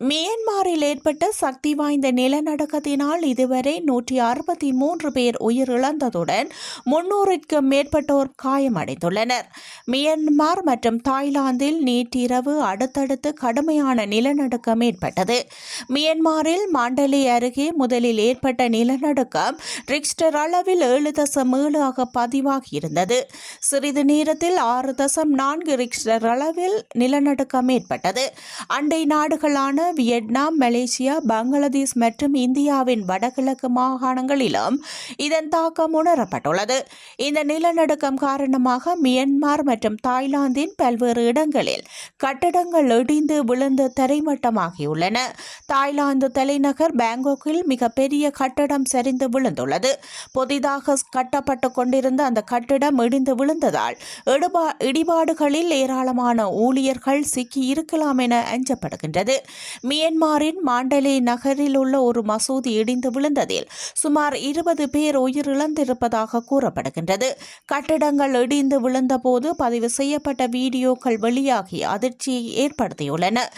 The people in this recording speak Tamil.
மியன்மாரில் ஏற்பட்ட சக்தி வாய்ந்த நிலநடுக்கத்தினால் இதுவரை நூற்றி அறுபத்தி மூன்று பேர் உயிரிழந்ததுடன் முன்னூறுக்கும் மேற்பட்டோர் காயமடைந்துள்ளனர். மியன்மார் மற்றும் தாய்லாந்தில் நேற்றிரவு அடுத்தடுத்து கடுமையான நிலநடுக்கம் ஏற்பட்டது. மியன்மாரில் மாண்டலே அருகே முதலில் ஏற்பட்ட நிலநடுக்கம் ரிக்ஸ்டர் அளவில் ஏழு தசம் ஏழு ஆக பதிவாகியிருந்தது. சிறிது நேரத்தில் ஆறு தசம் நான்கு ரிக்ஸ்டர் அளவில் நிலநடுக்கம் ஏற்பட்டது. அண்டை நாடுகளான வியட்நாம் மலேசியா பங்களாதேஷ் மற்றும் இந்தியாவின் வடகிழக்கு மாகாணங்களிலும் இதன் தாக்கம் உணரப்பட்டுள்ளது. இந்த நிலநடுக்கம் காரணமாக மியன்மார் மற்றும் தாய்லாந்தின் பல்வேறு இடங்களில் கட்டடங்கள் இடிந்து விழுந்து தரைமட்டமாகியுள்ளன. தாய்லாந்து தலைநகர் பாங்காக்கில் மிகப்பெரிய கட்டடம் சரிந்து விழுந்துள்ளது. புதிதாக கட்டப்பட்டு கொண்டிருந்த அந்த கட்டிடம் இடிந்து விழுந்ததால் இடிபாடுகளில் ஏராளமான ஊழியர்கள் சிக்கி இருக்கலாம் என அஞ்சப்படுகின்றது. மியன்மாரின் மாண்டலே நகரில் உள்ள ஒரு மசூதி இடிந்து விழுந்ததில் சுமார் இருபது பேர் உயிரிழந்திருப்பதாக கூறப்படுகின்றது. கட்டிடங்கள் இடிந்து விழுந்தபோது பதிவு செய்யப்பட்ட வீடியோக்கள் வெளியாகி அதிர்ச்சியை ஏற்படுத்தியுள்ளன.